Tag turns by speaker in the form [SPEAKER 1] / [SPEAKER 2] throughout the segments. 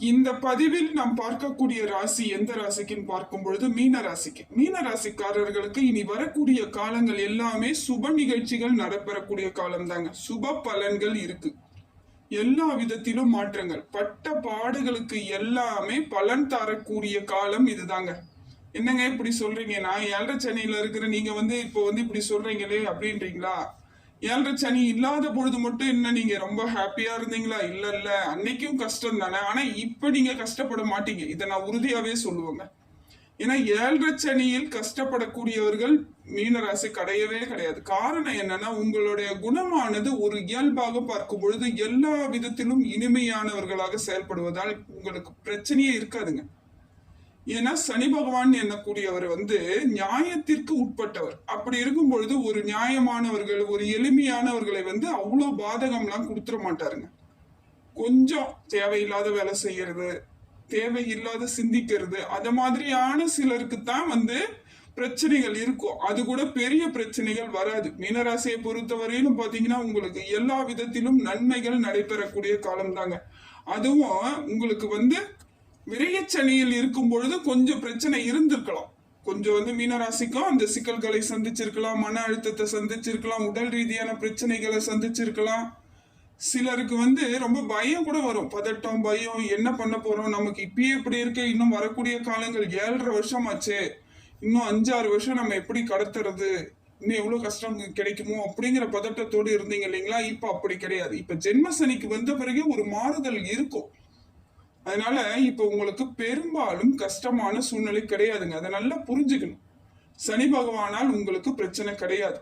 [SPEAKER 1] இந்த பதிவில் நாம் பார்க்கக்கூடிய ராசி எந்த ராசிக்குன்னு பார்க்கும் பொழுது மீன ராசிக்கு மீன ராசிக்காரர்களுக்கு இனி வரக்கூடிய காலங்கள் எல்லாமே சுப நிகழ்ச்சிகள் நடைபெறக்கூடிய காலம் தாங்க சுப பலன்கள் இருக்கு. எல்லா விதத்திலும் மாற்றங்கள். பட்ட பாடுகளுக்கு எல்லாமே பலன் தரக்கூடிய காலம் இதுதாங்க. என்னங்க இப்படி சொல்றீங்க? நான் ஏழரை சென்னையில இருக்கிற நீங்க வந்து இப்போ வந்து இப்படி சொல்றீங்களே அப்படின்றீங்களா? ஏழரை சனி இல்லாத பொழுது மட்டும் என்ன நீங்க ரொம்ப ஹாப்பியா இருந்தீங்களா? இல்ல இல்ல. அன்னைக்கும் கஷ்டம் தானே. ஆனா இப்ப நீங்க கஷ்டப்பட மாட்டீங்க. இதை நான் உறுதியாவே சொல்லுவேங்க. ஏன்னா ஏழரை சனியில் கஷ்டப்படக்கூடியவர்கள் மீனராசி கிடையவே கிடையாது. காரணம் என்னன்னா உங்களுடைய குணமானது ஒரு இயல்பாக பார்க்கும் பொழுது எல்லா விதத்திலும் இனிமையானவர்களாக செயல்படுவதால் உங்களுக்கு பிரச்சனையே இருக்காதுங்க. ஏன்னா சனி பகவான் எண்ணக்கூடியவர் வந்து நியாயத்திற்கு உட்பட்டவர். அப்படி இருக்கும் பொழுது ஒரு நியாயமானவர்கள் ஒரு எளிமையானவர்களை வந்து அவ்வளோ பாதகம்லாம் கொடுத்துட மாட்டாருங்க. கொஞ்சம் தேவையில்லாத வேலை செய்யறது தேவையில்லாத சிந்திக்கிறது அது மாதிரியான சிலருக்கு தான் வந்து பிரச்சனைகள் இருக்கும். அது கூட பெரிய பிரச்சனைகள் வராது. மீனராசியை பொறுத்தவரையிலும் பார்த்தீங்கன்னா உங்களுக்கு எல்லா விதத்திலும் நன்மைகள் நடைபெறக்கூடிய காலம் தாங்க அதுவும் உங்களுக்கு வந்து விரையச்சனியில் இருக்கும் பொழுது கொஞ்சம் பிரச்சனை இருந்திருக்கலாம். கொஞ்சம் வந்து மீனராசிக்கும் அந்த சிக்கல்களை சந்திச்சிருக்கலாம் மன அழுத்தத்தை சந்திச்சிருக்கலாம் உடல் ரீதியான பிரச்சனைகளை சந்திச்சிருக்கலாம். சிலருக்கு வந்து ரொம்ப பயம் கூட வரும். பதட்டம் பயம் என்ன பண்ண போறோம்? நமக்கு இப்பயே இப்படி இருக்க. இன்னும் வரக்கூடிய காலங்கள் ஏழரை வருஷம் ஆச்சு. இன்னும் அஞ்சாறு வருஷம் நம்ம எப்படி கடத்துறது? இன்னும் எவ்வளவு கஷ்டம் கிடைக்குமோ? அப்படிங்கிற பதட்டத்தோடு இருந்தீங்க இல்லைங்களா? இப்ப அப்படி கிடையாது. இப்ப ஜென்ம சனிக்கு வந்த பிறகு ஒரு மாறுதல் இருக்கும். அதனால இப்ப உங்களுக்கு பெரும்பாலும் கஷ்டமான சூழ்நிலை கிடையாதுங்க. அதை நல்லா புரிஞ்சுக்கணும். சனி பகவானால் உங்களுக்கு பிரச்சனை கிடையாது.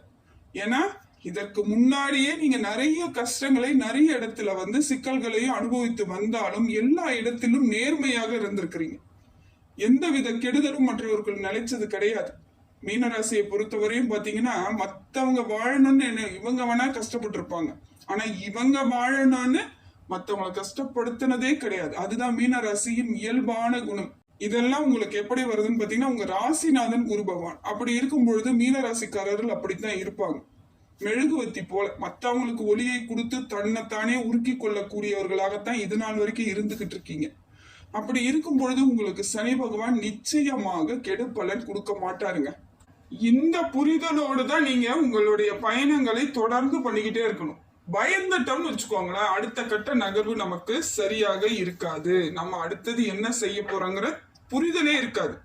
[SPEAKER 1] ஏன்னா இதற்கு முன்னாடியே நீங்க நிறைய கஷ்டங்களை நிறைய இடத்துல வந்து சிக்கல்களையும் அனுபவித்து வந்தாலும் எல்லா இடத்திலும் நேர்மையாக இருந்திருக்கிறீங்க. எந்தவித கெடுதலும் மற்றவர்கள் நிலைச்சது கிடையாது. மீனராசியை பொறுத்தவரையும் பாத்தீங்கன்னா மத்தவங்க வாழணும்னு என்ன இவங்க வேணா கஷ்டப்பட்டிருப்பாங்க. ஆனா இவங்க வாழணும்னு மற்றவங்களை கஷ்டப்படுத்தினதே கிடையாது. அதுதான் மீனராசியின் இயல்பான குணம். இதெல்லாம் உங்களுக்கு எப்படி வருதுன்னு பாத்தீங்கன்னா உங்க ராசிநாதன் குரு பகவான். அப்படி இருக்கும் பொழுது மீனராசிக்காரர்கள் அப்படித்தான் இருப்பாங்க. மெழுகுவத்தி போல மற்றவங்களுக்கு ஒளியை கொடுத்து தன்னைத்தானே உருக்கி கொள்ளக்கூடியவர்களாகத்தான் இது நாள் வரைக்கும் இருந்துகிட்டு இருக்கீங்க. அப்படி இருக்கும் பொழுது உங்களுக்கு சனி பகவான் நிச்சயமாக கெடுப்பலன் கொடுக்க மாட்டாருங்க. இந்த புரிதலோடு தான் நீங்க உங்களுடைய பயணங்களை தொடர்ந்து பண்ணிக்கிட்டே இருக்கணும். பயந்துட்டோம்னு வச்சுக்கோங்களேன் அடுத்த கட்ட நகர்வு நமக்கு சரியாக இருக்காது. நம்ம அடுத்தது என்ன செய்ய போறோங்கிற புரிதலே இருக்காது.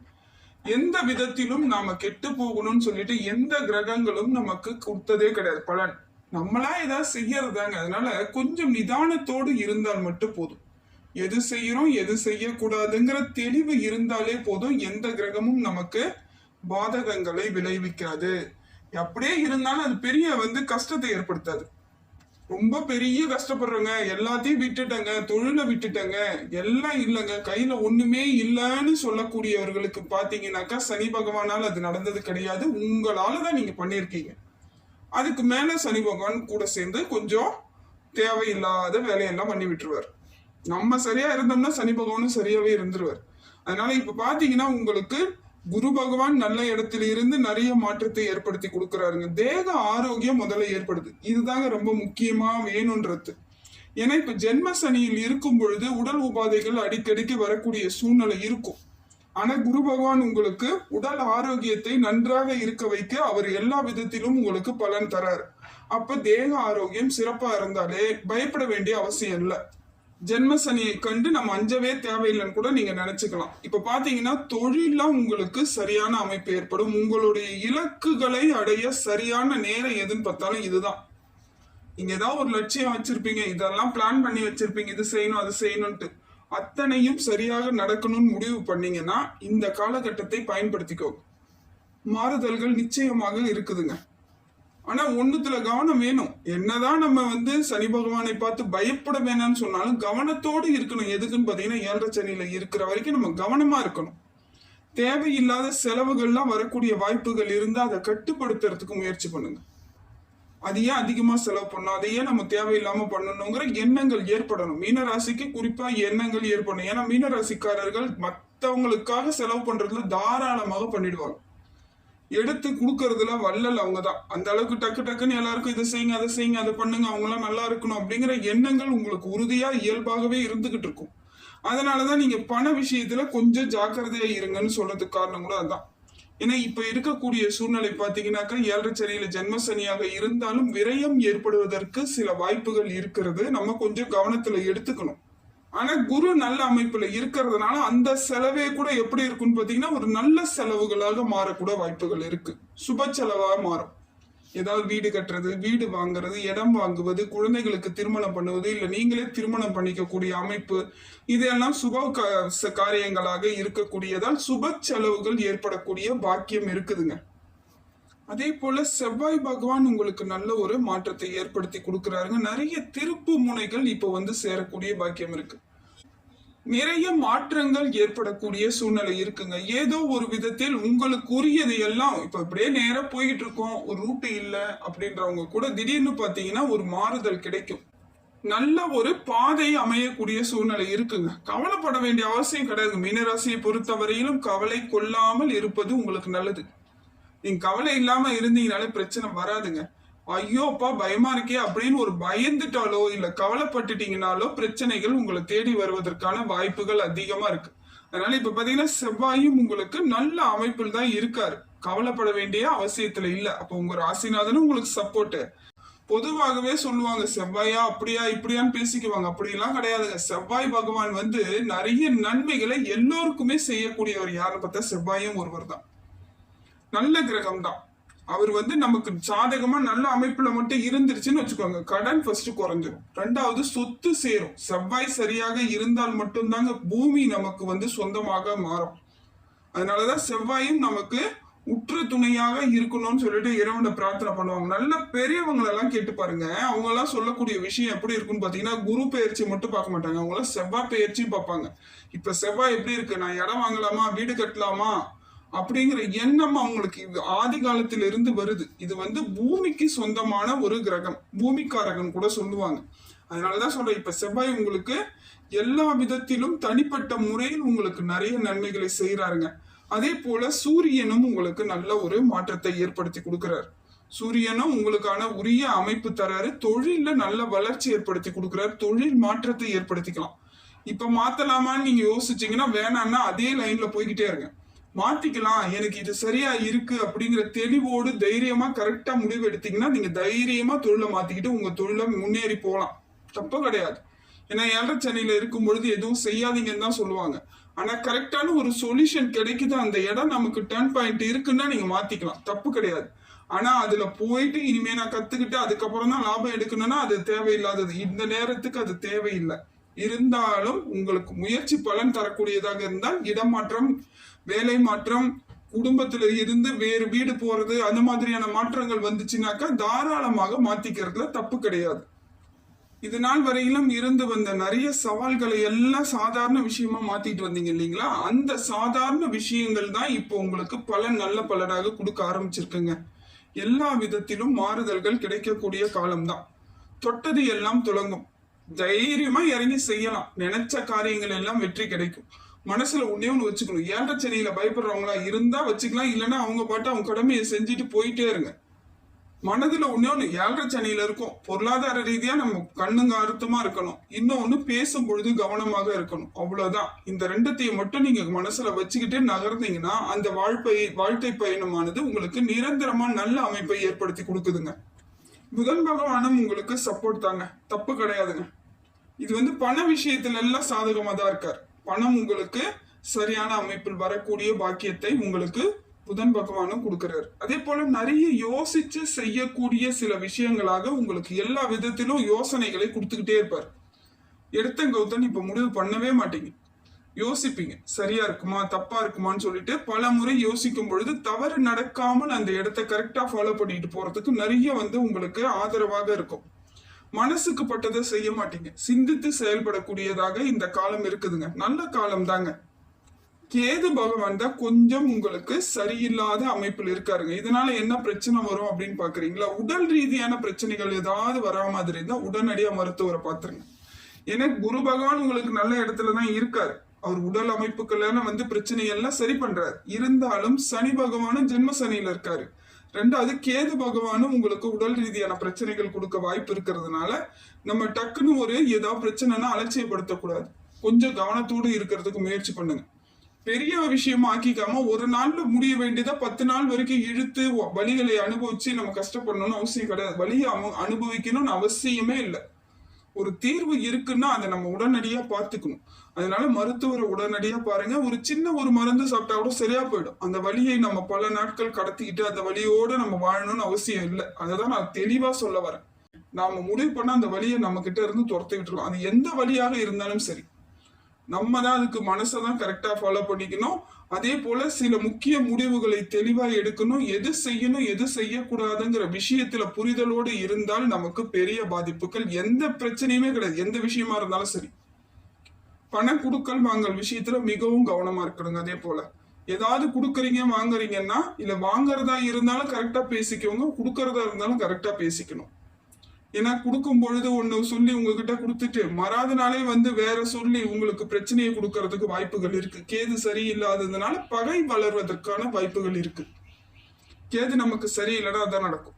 [SPEAKER 1] எந்த விதத்திலும் நாம கெட்டு போகணும்னு சொல்லிட்டு எந்த கிரகங்களும் நமக்கு கொடுத்ததே கிடையாது. பலன். நம்மளா ஏதாவது செய்யறதாங்க. அதனால கொஞ்சம் நிதானத்தோடு இருந்தால் மட்டும் போதும். எது செய்யறோம் எது செய்யக்கூடாதுங்கிற தெளிவு இருந்தாலே போதும். எந்த கிரகமும் நமக்கு பாதகங்களை விளைவிக்காது. அப்படியே இருந்தாலும் அது பெரிய வந்து கஷ்டத்தை ஏற்படுத்தாது. ரொம்ப பெரிய கஷ்டப்படுறேங்க. எல்லாத்தையும் விட்டுட்டேங்க. தொழிலை விட்டுட்டேங்க. எல்லாம் இல்லைங்க. கையில ஒண்ணுமே இல்லைன்னு சொல்லக்கூடியவர்களுக்கு பாத்தீங்கன்னாக்கா சனி பகவானால் அது நடந்தது கிடையாது. உங்களால தான் நீங்க பண்ணியிருக்கீங்க. அதுக்கு மேல சனி பகவான் கூட சேர்ந்து கொஞ்சம் தேவையில்லாத வேலையெல்லாம் பண்ணி விட்டுருவார். நம்ம சரியா இருந்தோம்னா சனி பகவானும் சரியாவே இருந்துருவார். அதனால இப்ப பாத்தீங்கன்னா உங்களுக்கு குரு பகவான் நல்ல இடத்துல இருந்து நிறைய மாற்றத்தை ஏற்படுத்தி கொடுக்குறாருங்க. தேக ஆரோக்கியம் முதல்ல ஏற்படுது. இதுதாங்க ரொம்ப முக்கியமா வேணும்ன்றது. ஏன்னா இப்ப ஜென்ம சனியில் இருக்கும் பொழுது உடல் உபாதைகள் அடிக்கடிக்கு வரக்கூடிய சூழ்நிலை இருக்கும். ஆனா குரு பகவான் உங்களுக்கு உடல் ஆரோக்கியத்தை நன்றாக இருக்க வைக்க அவர் எல்லா விதத்திலும் உங்களுக்கு பலன் தரார். அப்ப தேக ஆரோக்கியம் சிறப்பா இருந்தாலே பயப்பட வேண்டிய அவசியம் இல்லை. ஜென்ம சனியை கண்டு நம்ம அஞ்சவே தேவையில்லைன்னு கூட நீங்க நினைச்சுக்கலாம். இப்ப பாத்தீங்கன்னா தொழில உங்களுக்கு சரியான அமைப்பு ஏற்படும். உங்களுடைய இலக்குகளை அடைய சரியான நேரம் எதுன்னு பார்த்தாலும் இதுதான். நீங்க ஏதாவது ஒரு லட்சியம் வச்சிருப்பீங்க. இதெல்லாம் பிளான் பண்ணி வச்சிருப்பீங்க. இது செய்யணும் அது செய்யணும்ட்டு அத்தனையும் சரியாக நடக்கணும்னு முடிவு பண்ணீங்கன்னா இந்த காலகட்டத்தை பயன்படுத்திக்கோ மாறுதல்கள் நிச்சயமாக இருக்குதுங்க. ஆனா ஒண்ணுத்துல கவனம் வேணும். என்னதான் நம்ம வந்து சனி பகவானை பார்த்து பயப்பட வேணாம்னு சொன்னாலும் கவனத்தோடு இருக்கணும். எதுக்குன்னு பாத்தீங்கன்னா ஏழரை சனியில இருக்கிற வரைக்கும் நம்ம கவனமா இருக்கணும். தேவையில்லாத செலவுகள்லாம் வரக்கூடிய வாய்ப்புகள் இருந்தால் அதை கட்டுப்படுத்துறதுக்கு முயற்சி பண்ணுங்க. அது ஏன் அதிகமாக செலவு பண்ணும் அதை ஏன் நம்ம தேவையில்லாமல் பண்ணணுங்கிற எண்ணங்கள் ஏற்படணும். மீனராசிக்கு குறிப்பாக எண்ணங்கள் ஏற்படணும். ஏன்னா மீனராசிக்காரர்கள் மற்றவங்களுக்காக செலவு பண்ணுறதுல தாராளமாக பண்ணிடுவாங்க. எடுத்து கொடுக்கறதுல வள்ளல் அவங்க தான் அந்த அளவுக்கு டக்கு டக்குன்னு எல்லாருக்கும் இதை செய்யுங்க அதை செய்யுங்க அதை பண்ணுங்க அவங்களாம் நல்லா இருக்கணும் அப்படிங்கிற எண்ணங்கள் உங்களுக்கு உறுதியா இயல்பாகவே இருந்துகிட்டு இருக்கும். அதனாலதான் நீங்க பண விஷயத்துல கொஞ்சம் ஜாக்கிரதையா இருங்கன்னு சொல்றதுக்கு காரணம் கூட அதுதான் ஏன்னா இப்ப இருக்கக்கூடிய சூழ்நிலை பாத்தீங்கன்னாக்கா ஏழரை சனியில ஜென்ம சனியாக இருந்தாலும் விரயம் ஏற்படுவதற்கு சில வாய்ப்புகள் இருக்கிறது. நம்ம கொஞ்சம் கவனத்துல எடுத்துக்கணும். ஆனா குரு நல்ல அமைப்புல இருக்கிறதுனால அந்த செலவே கூட எப்படி இருக்கும்னு பாத்தீங்கன்னா ஒரு நல்ல செலவுகளாக மாறக்கூட வாய்ப்புகள் இருக்கு. சுப செலவா மாறும். ஏதாவது வீடு கட்டுறது வீடு வாங்குறது இடம் வாங்குவது குழந்தைகளுக்கு திருமணம் பண்ணுவது இல்ல நீங்களே திருமணம் பண்ணிக்கக்கூடிய அமைப்பு இதெல்லாம் சுப காரியங்களாக இருக்கக்கூடியதால் சுப செலவுகள் ஏற்படக்கூடிய பாக்கியம் இருக்குதுங்க. அதே போல செவ்வாய் பகவான் உங்களுக்கு நல்ல ஒரு மாற்றத்தை ஏற்படுத்தி கொடுக்கிறாருங்க. நிறைய திருப்பு முனைகள் இப்போ வந்து சேரக்கூடிய பாக்கியம் இருக்கு. நிறைய மாற்றங்கள் ஏற்படக்கூடிய சூழ்நிலை இருக்குங்க. ஏதோ ஒரு விதத்தில் உங்களுக்கு உரியது எல்லாம் இப்ப அப்படியே நேரா போயிட்டு இருக்கோம் ஒரு ரூட்டு இல்லை அப்படின்றவங்க கூட திடீர்னு பாத்தீங்கன்னா ஒரு மாறுதல் கிடைக்கும். நல்ல ஒரு பாதை அமையக்கூடிய சூழ்நிலை இருக்குங்க. கவலைப்பட வேண்டிய அவசியம் கிடையாது. மீனராசியை பொறுத்தவரையிலும் கவலை கொள்ளாமல் இருப்பது உங்களுக்கு நல்லது. நீங்க கவலை இல்லாம இருந்தீங்கனாலே பிரச்சனை வராதுங்க. ஐயோப்பா பயமா இருக்கே அப்படின்னு ஒரு பயந்துட்டாலோ இல்ல கவலைப்பட்டுட்டீங்கனாலோ பிரச்சனைகள் உங்களை தேடி வருவதற்கான வாய்ப்புகள் அதிகமா இருக்கு. அதனால இப்ப பாத்தீங்கன்னா செவ்வாயும் உங்களுக்கு நல்ல அமைப்பில் தான் இருக்காரு. கவலைப்பட வேண்டிய அவசியத்துல இல்ல. அப்ப உங்க ராசிநாதனும் உங்களுக்கு சப்போர்ட் பொதுவாகவே சொல்லுவாங்க செவ்வாயா அப்படியா இப்படியான்னு பேசிக்குவாங்க. அப்படிலாம் கிடையாதுங்க. செவ்வாய் பகவான் வந்து நிறைய நன்மைகளை எல்லோருக்குமே செய்யக்கூடியவர். யாருன்னு பார்த்தா செவ்வாயும் ஒருவர் தான். நல்ல கிரகம் தான் அவர் வந்து நமக்கு சாதகமா நல்ல அமைப்புல மட்டும் இருந்துருச்சுன்னு வச்சுக்கோங்க. கடன் ஃபர்ஸ்ட் குறைஞ்சிரும். ரெண்டாவது சொத்து சேரும். செவ்வாய் சரியாக இருந்தால் மட்டும்தாங்க பூமி நமக்கு வந்து சொந்தமாக மாறும். அதனாலதான் செவ்வாயும் நமக்கு உற்ற துணையாக இருக்கணும்னு சொல்லிட்டு இறைவனை பிரார்த்தனை பண்ணுவாங்க. நல்ல பெரியவங்களெல்லாம் கேட்டு பாருங்க. அவங்க எல்லாம் சொல்லக்கூடிய விஷயம் எப்படி இருக்குன்னு பாத்தீங்கன்னா குரு பெயர்ச்சி மட்டும் பார்க்க மாட்டாங்க. அவங்க எல்லாம் செவ்வாய் பெயர்ச்சியும் பார்ப்பாங்க. இப்ப செவ்வாய் எப்படி இருக்கு? நான் இடம் வாங்கலாமா? வீடு கட்டலாமா? அப்படிங்கிற எண்ணம் அவங்களுக்கு இது ஆதி காலத்திலிருந்து வருது. இது வந்து பூமிக்கு சொந்தமான ஒரு கிரகம். பூமிக்காரகன் கூட சொல்லுவாங்க. அதனாலதான் சொல்றேன் இப்ப செவ்வாய் உங்களுக்கு எல்லா விதத்திலும் தனிப்பட்ட முறையில் உங்களுக்கு நிறைய நன்மைகளை செய்யறாருங்க அதே போல சூரியனும் உங்களுக்கு நல்ல ஒரு மாற்றத்தை ஏற்படுத்தி கொடுக்கிறார். சூரியனும் உங்களுக்கான உரிய அமைப்பு தராரு. தொழில நல்ல வளர்ச்சி ஏற்படுத்தி கொடுக்கிறார். தொழில் மாற்றத்தை ஏற்படுத்திக்கலாம். இப்ப மாத்தலாமான்னு நீங்க யோசிச்சீங்கன்னா வேணாம்னா அதே லைன்ல போய்கிட்டே இருங்க. மாத்திக்கலாம் எனக்கு இது சரியா இருக்கு அப்படிங்கிற தெளிவோடு தைரியமா கரெக்டா முடிவு எடுத்தீங்கன்னா நீங்க தைரியமா தொழிலை மாத்திக்கிட்டு உங்க தொழிலை முன்னேறி போகலாம். தப்பு கிடையாது. ஏன்னா ஏழரை சென்னையில இருக்கும் பொழுது எதுவும் செய்யாதீங்கன்னு தான் சொல்லுவாங்க. ஆனா கரெக்டான ஒரு சொல்யூஷன் கிடைக்குது. அந்த இடம் நமக்கு டர்ன் பாயிண்ட் இருக்குன்னா நீங்க மாத்திக்கலாம். தப்பு கிடையாது. ஆனா அதுல போயிட்டு இனிமே நான் கத்துக்கிட்டு அதுக்கப்புறம் தான் லாபம் எடுக்கணும்னா அது தேவையில்லாதது. இந்த நேரத்துக்கு அது தேவையில்லை. இருந்தாலும் உங்களுக்கு முயற்சி பலன் தரக்கூடியதாக இருந்தால் இடமாற்றம் வேலை மாற்றம் குடும்பத்துல இருந்து வேறு வீடு போறது அந்த மாதிரியான மாற்றங்கள் வந்துச்சுனாக்கா தாராளமாக மாத்திக்கிறதுல தப்பு கிடையாது. இது நாள் வரையிலும் இருந்து வந்த நிறைய சவால்களை எல்லாம் சாதாரண விஷயமா மாத்திட்டு வந்தீங்க இல்லைங்களா? அந்த சாதாரண விஷயங்கள் தான் இப்போ உங்களுக்கு பலன் நல்ல பலனாக கொடுக்க ஆரம்பிச்சிருக்குங்க. எல்லா விதத்திலும் மாறுதல்கள் கிடைக்கக்கூடிய காலம்தான் தொட்டது எல்லாம் துலங்கும் தைரியமா இறங்கி செய்யலாம். நினைச்ச காரியங்கள் எல்லாம் வெற்றி கிடைக்கும். மனசுல ஒன்னே ஒண்ணு வச்சுக்கணும். ஏழரை சென்னையில பயப்படுறவங்களா இருந்தா வச்சுக்கலாம் இல்லைன்னா அவங்க பாட்டு அவங்க கடமையை செஞ்சுட்டு போயிட்டே இருங்க. மனதுல ஒன்னே ஒண்ணு ஏழரை சென்னையில இருக்கும். பொருளாதார ரீதியா நம்ம கண்ணுங்க அறுத்தமா இருக்கணும். இன்னொன்னு பேசும் பொழுது கவனமாக இருக்கணும். அவ்வளவுதான். இந்த ரெண்டத்தையும் மட்டும் நீங்க மனசுல வச்சுக்கிட்டு நகர்ந்தீங்கன்னா அந்த வாழ்க்கை வாழ்க்கை பயணமானது உங்களுக்கு நிரந்தரமா நல்ல அமைப்பை ஏற்படுத்தி கொடுக்குதுங்க. புதன் பகவானும் உங்களுக்கு சப்போர்ட் தாங்க. தப்பு கிடையாதுங்க. இது வந்து பண விஷயத்துல எல்லாம் சாதகமா தான் இருக்கார். பணம் உங்களுக்கு சரியான அமைப்பில் வரக்கூடிய பாக்கியத்தை உங்களுக்கு புதன் பகவானும் கொடுக்கிறார். அதே போல நிறைய யோசிச்சு செய்யக்கூடிய சில விஷயங்களாக உங்களுக்கு எல்லா விதத்திலும் யோசனைகளை கொடுத்துக்கிட்டே இருப்பார். எடுத்தங்கௌத்தன் இப்ப முடிவு பண்ணவே மாட்டீங்க. யோசிப்பீங்க. சரியா இருக்குமா? தப்பா இருக்குமான்னு சொல்லிட்டு பல முறை யோசிக்கும் பொழுது தவறு நடக்காமல் அந்த இடத்த கரெக்டா ஃபாலோ பண்ணிட்டு போறதுக்கு நிறைய வந்து உங்களுக்கு ஆதரவாக இருக்கும். மனசுக்கு பட்டதை செய்ய மாட்டீங்க. சிந்தித்து செயல்படக்கூடியதாக இந்த காலம் இருக்குதுங்க. நல்ல காலம் தாங்க. கேது பகவான் தான் கொஞ்சம் உங்களுக்கு சரியில்லாத அமைப்பில் இருக்காருங்க. இதனால என்ன பிரச்சனை வரும் அப்படின்னு பாக்குறீங்களா? உடல் ரீதியான பிரச்சனைகள் ஏதாவது வரா மாதிரி இருந்தா உடனடியா மருத்துவரை பாத்துருங்க. ஏன்னா குரு பகவான் உங்களுக்கு நல்ல இடத்துல தான் இருக்காரு. அவர் உடல் அமைப்புக்கள்லாம் வந்து பிரச்சனையெல்லாம் சரி பண்றாரு. இருந்தாலும் சனி பகவானும் ஜென்ம சனியில இருக்காரு. ரெண்டாவது கேது பகவானும் உங்களுக்கு உடல் ரீதியான பிரச்சனைகள் கொடுக்க வாய்ப்பு இருக்கிறதுனால நம்ம டக்குன்னு ஒரு ஏதாவது பிரச்சனைனா அலட்சியப்படுத்தக்கூடாது. கொஞ்சம் கவனத்தோடு இருக்கிறதுக்கு முயற்சி பண்ணுங்க. பெரிய விஷயமா ஆக்கிக்காம ஒரு நாள்ல முடிய வேண்டியதா பத்து நாள் வரைக்கும் இழுத்து வழிகளை வலிகளை அனுபவிச்சு நம்ம கஷ்டப்படணும்னு அவசியம் கிடையாது. வழியை அனுபவிக்கணும்னு அவசியமே இல்லை. ஒரு தீர்வு இருக்குன்னா அதை நம்ம உடனடியா பார்த்துக்கணும். அதனால மருத்துவரை உடனடியா பாருங்க. ஒரு சின்ன ஒரு மருந்து சாப்பிட்டா கூட சரியா போயிடும். அந்த வழியை நம்ம பல நாட்கள் கடத்திக்கிட்டு அந்த வழியோட நம்ம வாழணும்னு அவசியம் இல்லை. அதை தான் நான் தெளிவா சொல்ல வரேன். நாம முடிவு பண்ண அந்த வழியை நம்ம கிட்ட இருந்து துரத்தி விட்டுருவோம் அது எந்த வழியாக இருந்தாலும் சரி. நம்ம தான் அதுக்கு மனசை தான் கரெக்டா ஃபாலோ பண்ணிக்கணும். அதே போல சில முக்கிய முடிவுகளை தெளிவா எடுக்கணும். எது செய்யணும் எது செய்யக்கூடாதுங்கிற விஷயத்துல புரிதலோடு இருந்தால் நமக்கு பெரிய பாதிப்புகள். எந்த பிரச்சனையுமே கிடையாது. எந்த விஷயமா இருந்தாலும் சரி. பண குடுக்கல் வாங்கல் விஷயத்துல மிகவும் கவனமா இருக்கணுங்க. அதே போல ஏதாவது கொடுக்குறீங்க வாங்குறீங்கன்னா இல்ல வாங்குறதா இருந்தாலும் கரெக்டா பேசிக்கோங்க. கொடுக்கறதா இருந்தாலும் கரெக்டா பேசிக்கணும். ஏன்னா கொடுக்கும் பொழுது ஒண்ணு சொல்லி உங்ககிட்ட கொடுத்துட்டு மறாத நாளே வந்து வேற சொல்லி உங்களுக்கு பிரச்சனையை கொடுக்கறதுக்கு வாய்ப்புகள் இருக்கு. கேது சரியில்லாததுனால பகை வளர்வதற்கான வாய்ப்புகள் இருக்கு. கேது நமக்கு சரியில்லைன்னா அதான் நடக்கும்.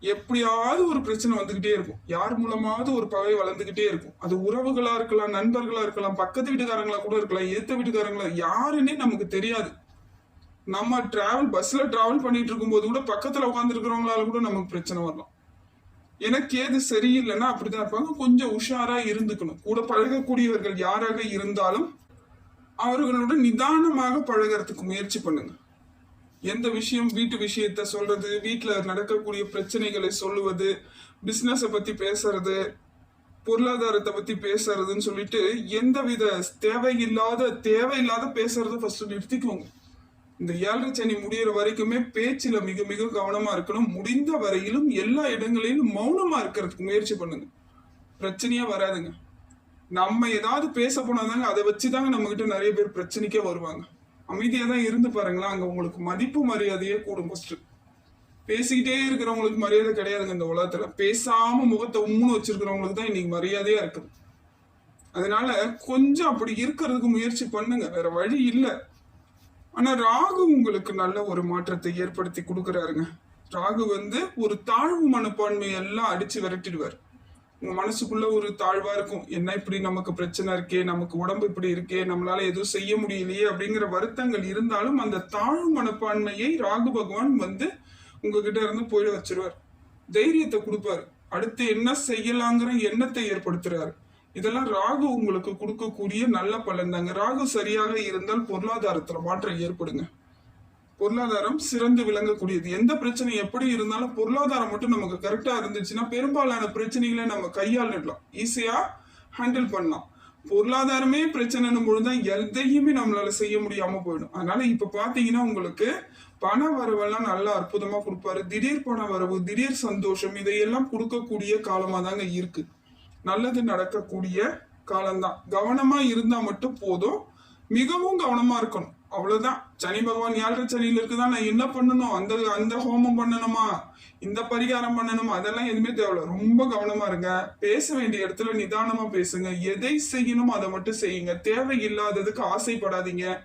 [SPEAKER 1] எப்படியாவது ஒரு பிரச்சனை வந்துகிட்டே இருக்கும். யார் மூலமாவது ஒரு பகை வளர்ந்துகிட்டே இருக்கும். அது உறவுகளா இருக்கலாம் நண்பர்களா இருக்கலாம் பக்கத்து வீட்டுக்காரங்களா கூட இருக்கலாம் ஏத்த வீட்டுக்காரங்களா யாருன்னே நமக்கு தெரியாது. நம்ம டிராவல் பஸ்ல டிராவல் பண்ணிட்டு இருக்கும்போது கூட பக்கத்துல உட்காந்துருக்கிறவங்களால கூட நமக்கு பிரச்சனை வரலாம். எனக்கு ஏது சரியில்லைன்னா அப்படிதான் இருப்பாங்க. கொஞ்சம் உஷாரா இருந்துக்கணும். கூட பழகக்கூடியவர்கள் யாராக இருந்தாலும் அவர்களோட நிதானமாக பழகறதுக்கு முயற்சி பண்ணுங்க. எந்த விஷயம் வீட்டு விஷயத்த சொல்றது வீட்டுல நடக்கக்கூடிய பிரச்சனைகளை சொல்லுவது பிஸ்னஸை பத்தி பேசுறது பொருளாதாரத்தை பத்தி பேசுறதுன்னு சொல்லிட்டு எந்தவித தேவையில்லாத தேவையில்லாத பேசுறத ஃபர்ஸ்ட் நிறுத்திக்கோங்க. இந்த ஏழரை சனி முடியிற வரைக்குமே பேச்சுல மிக மிக கவனமா இருக்கணும். முடிந்த வரையிலும் எல்லா இடங்களிலும் மௌனமா இருக்கிறதுக்கு முயற்சி பண்ணுங்க. பிரச்சனையாக வராதுங்க. நம்ம ஏதாவது பேச போனாதாங்க அதை வச்சுதாங்க நம்ம கிட்ட நிறைய பேர் பிரச்சனைக்கே வருவாங்க. அமைதியா தான் இருந்து பாருங்களேன். அங்க உங்களுக்கு மதிப்பு மரியாதையே கூடும் ஃபர்ஸ்ட் பேசிக்கிட்டே இருக்கிறவங்களுக்கு மரியாதை கிடையாதுங்க இந்த உலகத்துல. பேசாம முகத்தை உம்முன்னு வச்சிருக்கிறவங்களுக்கு தான் இன்னைக்கு மரியாதையா இருக்குது. அதனால கொஞ்சம் அப்படி இருக்கிறதுக்கு முயற்சி பண்ணுங்க. வேற வழி இல்லை. ஆனா ராகு உங்களுக்கு நல்ல ஒரு மாற்றத்தை ஏற்படுத்தி கொடுக்குறாருங்க. ராகு வந்து ஒரு தாழ்வு மனப்பான்மை எல்லாம் அடிச்சு விரட்டிடுவார். உங்க மனசுக்குள்ள ஒரு தாழ்வா இருக்கும். என்ன இப்படி நமக்கு பிரச்சனை இருக்கே நமக்கு உடம்பு இப்படி இருக்கே நம்மளால எதுவும் செய்ய முடியலையே அப்படிங்கிற வருத்தங்கள் இருந்தாலும் அந்த தாழ்வு மனப்பான்மையை ராகு பகவான் வந்து உங்ககிட்ட இருந்து போயிட வச்சிருவார். தைரியத்தை கொடுப்பாரு. அடுத்து என்ன செய்யலாங்கிற எண்ணத்தை ஏற்படுத்துறாரு. இதெல்லாம் ராகு உங்களுக்கு கொடுக்கக்கூடிய நல்ல பலன் தாங்க. ராகு சரியாக இருந்தால் பொருளாதாரத்துல மாற்றம் ஏற்படுங்க. பொருளாதாரம் சிறந்து விளங்கக்கூடியது. எந்த பிரச்சனை எப்படி இருந்தாலும் பொருளாதாரம் மட்டும் நமக்கு கரெக்டா இருந்துச்சுன்னா பெரும்பாலான பிரச்சனைகளை நம்ம கையாளிடலாம் ஈஸியா ஹேண்டில் பண்ணலாம். பொருளாதாரமே பிரச்சனைன்னும் பொழுதுதான் எதையுமே நம்மளால செய்ய முடியாம போயிடும். அதனால இப்ப பாத்தீங்கன்னா உங்களுக்கு பண வரவெல்லாம் நல்லா அற்புதமா கொடுப்பாரு. திடீர் பண வரவு திடீர் சந்தோஷம் இதையெல்லாம் கொடுக்கக்கூடிய காலமா தாங்க இருக்கு. நல்லது நடக்கக்கூடிய காலம்தான். கவனமா இருந்தா மட்டும் போதும். மிகவும் கவனமா இருக்கணும். அவ்வளவுதான். சனி பகவான் ஏழரை சனியில இருக்குதான் நான் என்ன பண்ணணும்? அந்த அந்த ஹோமம் பண்ணணுமா? இந்த பரிகாரம் பண்ணணுமா? அதெல்லாம் எதுவுமே தேவையில்ல. ரொம்ப கவனமா இருங்க. பேச வேண்டிய இடத்துல நிதானமா பேசுங்க. எதை செய்யணுமோ அதை மட்டும் செய்யுங்க. தேவையில்லாததுக்கு ஆசைப்படாதீங்க.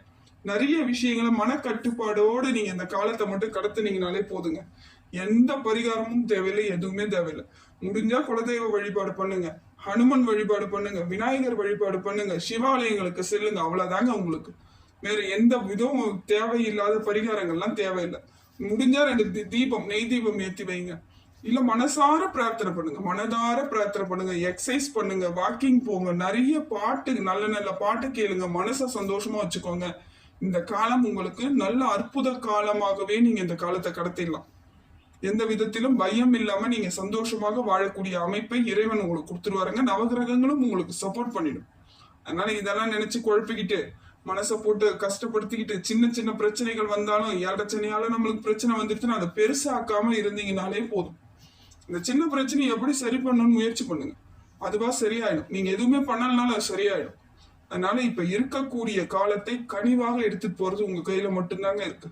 [SPEAKER 1] நிறைய விஷயங்களை மனக்கட்டுப்பாடோடு நீங்க இந்த காலத்தை மட்டும் கடத்துனீங்கனாலே போதுங்க. எந்த பரிகாரமும் தேவையில்லை எதுவுமே தேவையில்லை. முடிஞ்சா குலதெய்வ வழிபாடு பண்ணுங்க. ஹனுமன் வழிபாடு பண்ணுங்க. விநாயகர் வழிபாடு பண்ணுங்க. சிவாலயங்களுக்கு செல்லுங்க. அவ்வளவுதாங்க உங்களுக்கு. வேற எந்த விதமும் தேவையில்லாத பரிகாரங்கள்லாம் தேவையில்லை. முடிஞ்சா ரெண்டு தீபம் நெய் தீபம் ஏத்தி வைங்க. இல்ல மனசார பிரார்த்தனை பண்ணுங்க. மனதார பிரார்த்தனை பண்ணுங்க. எக்ஸசைஸ் பண்ணுங்க. வாக்கிங் போங்க. நிறைய பாட்டு நல்ல நல்ல பாட்டு கேளுங்க. மனசை சந்தோஷமா வச்சுக்கோங்க. இந்த காலம் உங்களுக்கு நல்ல அற்புத காலமாகவே நீங்க இந்த காலத்தை கடத்திடலாம். எந்த விதத்திலும் பயம் இல்லாம நீங்க சந்தோஷமாக வாழக்கூடிய அமைப்பை இறைவன் உங்களுக்கு கொடுத்துருவாருங்க. நவகிரகங்களும் உங்களுக்கு சப்போர்ட் பண்ணிடும். அதனால இதெல்லாம் நினைச்சு குழப்பிக்கிட்டு மனசை போட்டு கஷ்டப்படுத்திக்கிட்டு சின்ன சின்ன பிரச்சனைகள் வந்தாலும் ஏழச்சனையால நம்மளுக்கு பிரச்சனை வந்துடுச்சுன்னா அதை பெருசாக்காம இருந்தீங்கனாலே போதும். இந்த சின்ன பிரச்சனையை எப்படி சரி பண்ணணும்னு முயற்சி பண்ணுங்க. அதுவா சரியாயிடும். நீங்க எதுவுமே பண்ணலனாலும் அது சரியாயிடும். அதனால இப்ப இருக்கக்கூடிய காலத்தை கனிவாக எடுத்துட்டு போறது உங்க கையில மட்டும்தாங்க இருக்கு.